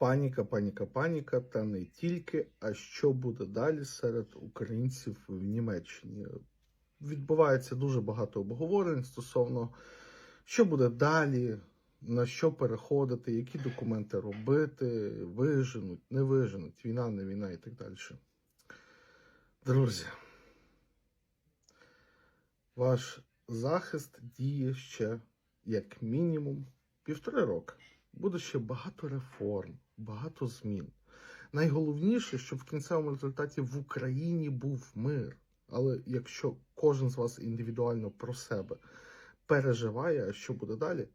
Паніка, паніка, паніка, та не тільки. А що буде далі серед українців в Німеччині? Відбувається дуже багато обговорень стосовно, що буде далі, на що переходити, які документи робити, виженуть, не виженуть, війна, не війна і так далі. Друзі, ваш захист діє ще як мінімум півтори роки. Буде ще багато реформ, багато змін. Найголовніше, щоб в кінцевому результаті в Україні був мир. Але якщо кожен з вас індивідуально про себе переживає, а що буде далі,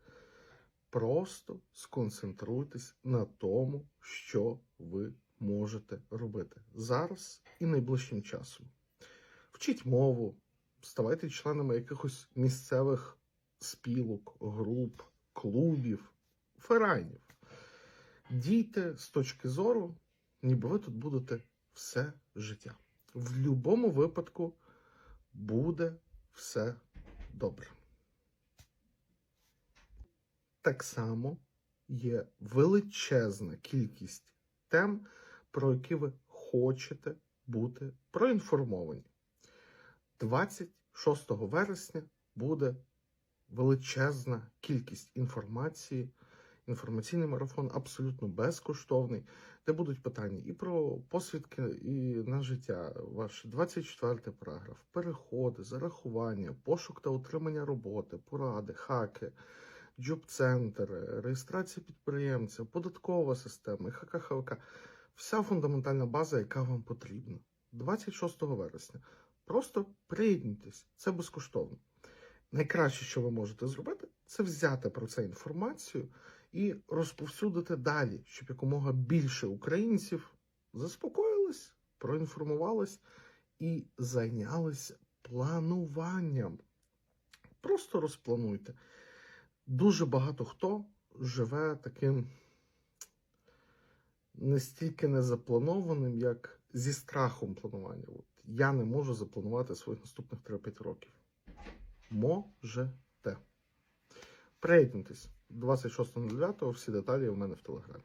просто сконцентруйтесь на тому, що ви можете робити зараз і найближчим часом. Вчіть мову, ставайте членами якихось місцевих спілок, груп, клубів, ферайнів. Дійте з точки зору, ніби ви тут будете все життя. В будь-якому випадку буде все добре. Так само є величезна кількість тем, про які ви хочете бути проінформовані. 26 вересня буде величезна кількість інформації. Інформаційний марафон абсолютно безкоштовний, де будуть питання і про посвідки, і на життя. Ваш 24 параграф, переходи, зарахування, пошук та отримання роботи, поради, хаки, джоб-центр, реєстрація підприємця, податкова система, ХКХВК. Вся фундаментальна база, яка вам потрібна. 26 вересня. Просто приєднуйтесь, це безкоштовно. Найкраще, що ви можете зробити, це взяти про це інформацію і розповсюдити далі, щоб якомога більше українців заспокоїлись, проінформувались і зайнялися плануванням. Просто розплануйте. Дуже багато хто живе таким не стільки незапланованим, як зі страхом планування. От я не можу запланувати своїх наступних 3-5 років. Можете. Приєднуйтесь 26.09, всі деталі у мене в телеграмі.